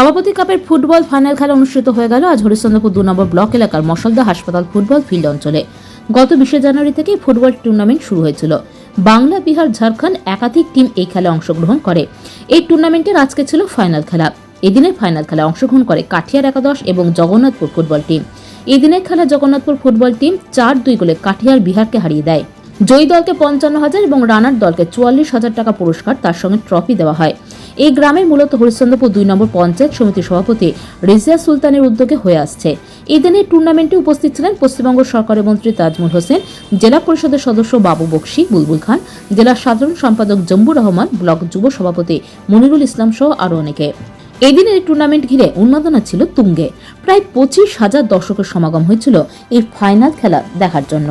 সভাপতি কাপের football final খেলা অনুষ্ঠিত হয়ে গেল আজ হরিশ্চন্দ্রপুর দু নম্বর ব্লক এলাকার মশলদা হাসপাতাল ফুটবল ফিল্ড অঞ্চলে। গত বিশে জানুয়ারি থেকেই ফুটবল টুর্নামেন্ট শুরু হয়েছিল। বাংলা, বিহার, ঝাড়খণ্ড একাধিক টিম এই খেলায় অংশগ্রহণ করে। এই টুর্নামেন্টের আজকে ছিল ফাইনাল খেলা। এদিনের ফাইনাল খেলায় অংশগ্রহণ করে কাঠিয়ার একাদশ এবং জগন্নাথপুর ফুটবল টিম। এদিনের খেলা জগন্নাথপুর ফুটবল টিম চার দুই গোলে কাঠিয়ার বিহারকে হারিয়ে দেয়। জয়ী দলকে পঞ্চান্ন হাজার এবং রানার দলকে চুয়াল্লিশ হাজার টাকা পুরস্কার তার সঙ্গে ট্রফি দেওয়া হয়। এই গ্রামের মূলত হরিশ্চন্দ্রপুর দুই নম্বর পঞ্চায়েত সমিতির সভাপতি রেজিয়া সুলতানের উদ্যোগে হয়ে আসছে। এই দিনের টুর্নামেন্টে উপস্থিত ছিলেন পশ্চিমবঙ্গ সরকারের মন্ত্রী তাজমুল হোসেন, জেলা পরিষদের সদস্য বাবু বক্সি বুলবুল খান জেলার সাধারণ সম্পাদক জম্বুর রহমান, ব্লক যুব সভাপতি মনিরুল ইসলাম সহ আরও অনেকে। এদিনের এই টুর্নামেন্ট ঘিরে উন্মাদনা ছিল তুঙ্গে। প্রায় পঁচিশ হাজার দর্শকের সমাগম হয়েছিল এই ফাইনাল খেলা দেখার জন্য।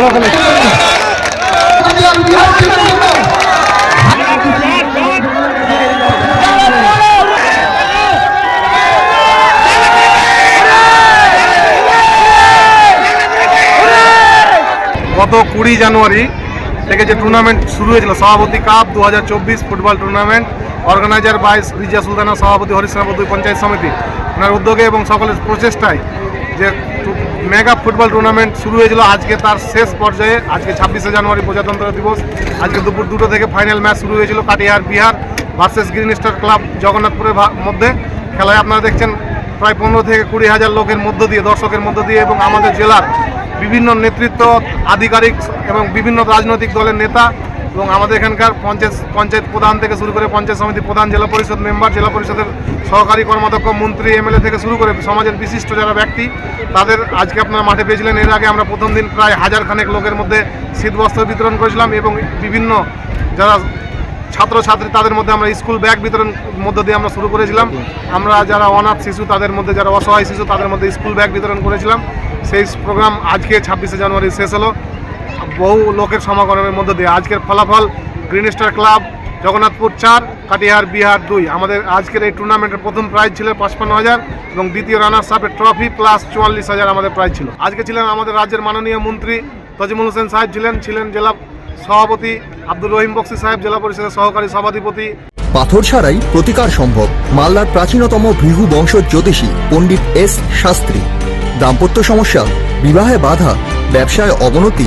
ভুল গত কুড়ি জানুয়ারি থেকে যে টুর্নামেন্ট শুরু হয়েছিল, সভাপতি কাপ দু হাজার চব্বিশ football tournament organiser by Riza Sultana সভাপতি দুই পঞ্চায়েত সমিতি। ওনার উদ্যোগে এবং সকলের প্রচেষ্টায় যে মেগা ফুটবল টুর্নামেন্ট শুরু হয়েছিল আজকে তার শেষ পর্যায়ে। আজকে ছাব্বিশে জানুয়ারি প্রজাতন্ত্র দিবস। আজকে দুপুর দুটো থেকে ফাইনাল ম্যাচ শুরু হয়েছিল Katihar Bihar versus green star club জগন্নাথপুরের মধ্যে। খেলায় আপনারা দেখছেন প্রায় পনেরো থেকে কুড়ি হাজার লোকের মধ্য দিয়ে, দর্শকের মধ্য দিয়ে এবং আমাদের জেলার বিভিন্ন নেতৃত্ব, আধিকারিক এবং বিভিন্ন রাজনৈতিক দলের নেতা এবং আমাদের এখানকার পঞ্চায়েত পঞ্চায়েত প্রধান থেকে শুরু করে পঞ্চায়েত সমিতি প্রধান, জেলা পরিষদ মেম্বার, জেলা পরিষদের সহকারী কর্মাধ্যক্ষ, মন্ত্রী, এমএলএ থেকে শুরু করে সমাজের বিশিষ্ট যারা ব্যক্তি, তাদের আজকে আপনারা মাঠে পেয়েছিলেন। এর আগে আমরা প্রথম দিন প্রায় হাজার খানেক লোকের মধ্যে শীতবস্ত্র বিতরণ করেছিলাম এবং বিভিন্ন যারা ছাত্রছাত্রী, তাদের মধ্যে আমরা স্কুল ব্যাগ বিতরণ মধ্য দিয়ে আমরা শুরু করেছিলাম। আমরা যারা অনাথ শিশু, তাদের মধ্যে যারা অসহায় শিশু, তাদের মধ্যে স্কুল ব্যাগ বিতরণ করেছিলাম। সেই প্রোগ্রাম আজকে ছাব্বিশে জানুয়ারি শেষ হলো। বহু লোকের সমাগমের মধ্য দিয়ে আজকের ফলাফল গ্রিন স্টার ক্লাব জগন্নাথপুর চার, কাটিহার, বিহার দুই। আমাদের আজকের এই টুর্নামেন্টের প্রথম প্রাইজ ছিল পঁচপান্ন হাজার এবং দ্বিতীয় রানার্স আপের ট্রফি প্লাস চুয়াল্লিশ হাজার আমাদের প্রাইজ ছিল। আজকে ছিলেন আমাদের রাজ্যের মাননীয় মন্ত্রী তজিমুল হোসেন সাহেব ছিলেন ছিলেন জেলা সভাপতি আব্দুল রহিম বক্সি সাহেব, জেলা পরিষদের সহকারী সভাধিপতি। পাথর ছাড়াই প্রতিকার সম্ভব মালদার প্রাচীনতম ভৃহু বংশ জ্যোতিষী পণ্ডিত এস শাস্ত্রী। দাম্পত্য সমস্যা, বিবাহে বাধা, ব্যবসায় অবনতি